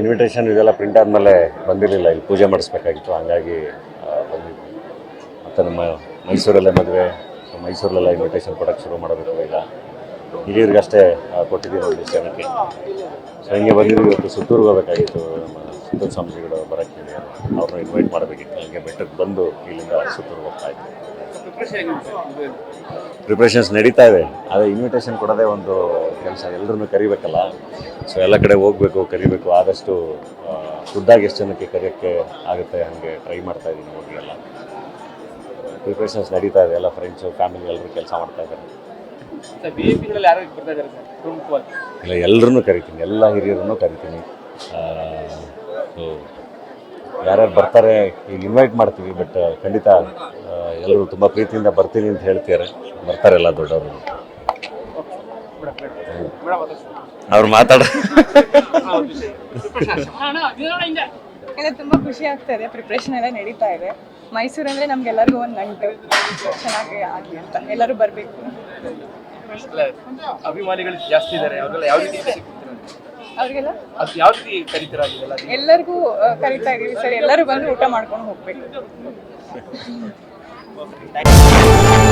Invitation ಇದೆಲ್ಲ print ಆದಮೇಲೆ ಬಂದಿರಲಿಲ್ಲ, ಇಲ್ಲಿ ಪೂಜೆ ಮಾಡಿಸ್ಬೇಕಾಗಿತ್ತು, ಹಂಗಾಗಿ ಬಂದಿದ್ವಿ. ಮತ್ತು ನಮ್ಮ ಮೈಸೂರಲ್ಲೇ ಮದುವೆ ಮೈಸೂರಲ್ಲೆಲ್ಲ ಇನ್ವಿಟೇಷನ್ ಕೊಡೋಕ್ಕೆ ಶುರು ಮಾಡಬೇಕು ಈಗ. ಹಿರಿಯರಿಗಷ್ಟೇ ಅಷ್ಟೇ ಕೊಟ್ಟಿದ್ದೀವಿ ನೋಡಿ ಜನಕ್ಕೆ. ಸೊ ಹಿಂಗೆ ಬಂದಿದ್ವಿ, ಇವತ್ತು ಸುತ್ತೂರಿಗೆ ಹೋಗಬೇಕಾಗಿತ್ತು, ನಮ್ಮ ಸುತ್ತೂರು ಸ್ವಾಮೀಜಿಗಳು ಬರೋಕ್ಕೆ ಅವ್ರನ್ನ ಇನ್ವೈಟ್ ಮಾಡಬೇಕಿತ್ತು, ಹಂಗೆ ಬೆಟ್ಟಕ್ಕೆ ಬಂದು ಇಲ್ಲಿಂದ ಸುತ್ತೂರಿಗೆ ಹೋಗ್ತಾ ಪ್ರಿಪ್ರೇಷನ್ಸ್ ನಡೀತಾ ಇದೆ. ಅದೇ ಇನ್ವಿಟೇಷನ್ ಕೊಡೋದೇ ಒಂದು ಕೆಲಸ ಎಲ್ಲರನ್ನು ಕರಿಬೇಕಲ್ಲ? ಸೊ ಎಲ್ಲ ಕಡೆ ಹೋಗಬೇಕು ಕರಿಬೇಕು. ಆದಷ್ಟು ಖುದ್ದಾಗಿ ಎಷ್ಟು ಜನಕ್ಕೆ ಕರೆಯೋಕ್ಕೆ ಆಗುತ್ತೆ ಹಾಗೆ ಟ್ರೈ ಮಾಡ್ತಾ ಇದ್ದೀನಿ ಹೋಗಿ ಎಲ್ಲ ಪ್ರಿಪ್ರೇಷನ್ಸ್ ನಡೀತಾ ಇದೆ. ಎಲ್ಲ ಫ್ರೆಂಡ್ಸು ಫ್ಯಾಮಿಲಿ ಎಲ್ಲರೂ ಕೆಲಸ ಮಾಡ್ತಾ ಇದ್ದಾರೆ. ಇಲ್ಲ ಎಲ್ಲರನ್ನೂ ಕರಿತೀನಿ. ಎಲ್ಲ ಹಿರಿಯರನ್ನು ಕರಿತೀನಿ. ಸೊ ಯಾರ್ಯಾರು ಬರ್ತಾರೆ ಈಗ ಇನ್ವೈಟ್ ಮಾಡ್ತೀವಿ ಬಟ್ ಖಂಡಿತ ಎಲ್ಲರೂ ತುಂಬ ಪ್ರೀತಿಯಿಂದ ಬರ್ತೀನಿ ಅಂತ ಹೇಳ್ತಾರೆ ಬರ್ತಾರೆ ಎಲ್ಲ ದೊಡ್ಡವರು. ಅವ್ರು ಮಾತಾಡ ಇದೆ ತುಂಬಾ ಖುಷಿ ಆಗ್ತಾ ಇದೆ. ಪ್ರಿಪ್ರೇಷನ್ ಎಲ್ಲ ನಡೀತಾ ಇದೆ. ಮೈಸೂರು ಅಂದ್ರೆ ನಮ್ಗೆಲ್ಲರಿಗೂ ಒಂದು ನಂಟು. ಚೆನ್ನಾಗಿ ಆಗಲಿ ಅಂತ. ಎಲ್ಲರೂ ಬರಬೇಕು. ಅಭಿಮಾನಿಗಳು ಜಾಸ್ತಿ ಇದ್ದಾರೆ ಅವ್ರಿಗೆಲ್ಲ ಯಾವ ರೀತಿ ಸಿಗ್ತಾರೆ ಅವ್ರಿಗೆಲ್ಲ? ಅದು ಯಾವ ರೀತಿ ಕರೀತೀರಾ ಎಲ್ಲರಿಗೂ ಕರಿತಾ ಇದೀವಿ ಸರ್. ಎಲ್ಲರೂ ಬಂದು ಊಟ ಮಾಡ್ಕೊಂಡು ಹೋಗ್ಬೇಕು. Thank you.